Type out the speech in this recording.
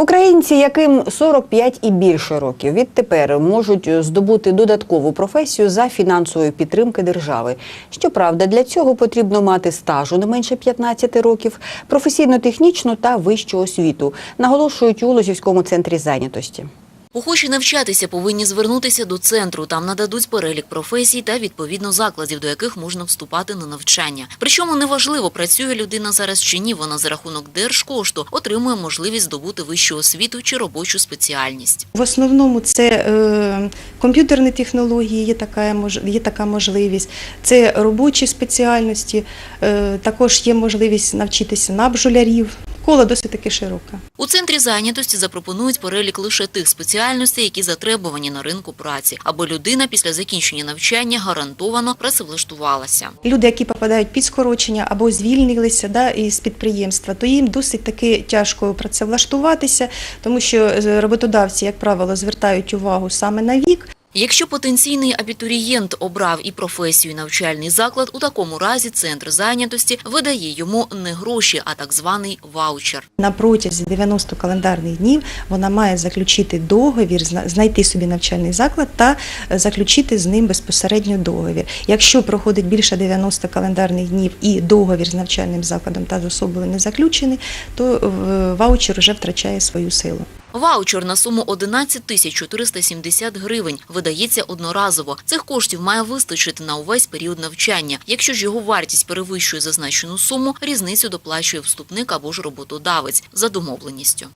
Українці, яким 45 і більше років, відтепер можуть здобути додаткову професію за фінансової підтримки держави. Щоправда, для цього потрібно мати стажу не менше 15 років, професійно-технічну та вищу освіту, наголошують у Лозівському центрі зайнятості. Охочі навчатися повинні звернутися до центру. Там нададуть перелік професій та відповідно закладів, до яких можна вступати на навчання. Причому неважливо, працює людина зараз чи ні. Вона за рахунок держкошту отримує можливість здобути вищу освіту чи робочу спеціальність. В основному це е, комп'ютерні технології, є така, є така можливість, це робочі спеціальності, е, також є можливість навчитися на бджолярів. Коло досить таки широке. У центрі зайнятості запропонують перелік лише тих спеціальностей, які затребувані на ринку праці, аби людина після закінчення навчання гарантовано працевлаштувалася. Люди, які попадають під скорочення або звільнилися да, із підприємства, то їм досить таки тяжко працевлаштуватися, тому що е, роботодавці, як правило, звертають увагу саме на вік. Якщо потенційний абітурієнт обрав і професію, і навчальний заклад, у такому разі центр зайнятості видає йому не гроші, а так званий ваучер. На протязі 90 календарних днів вона має заключити договір, зна- знайти собі навчальний заклад та е, заключити з ним безпосередньо договір. Якщо проходить більше 90 календарних днів і договір з навчальним закладом та з особою не заключений, то е, ваучер вже втрачає свою силу. Ваучер на суму 11 тисяч 470 гривень видається одноразово. Цих коштів має вистачити на увесь період навчання. Якщо ж його вартість перевищує зазначену суму, різницю доплачує вступник або ж роботодавець за домовленістю.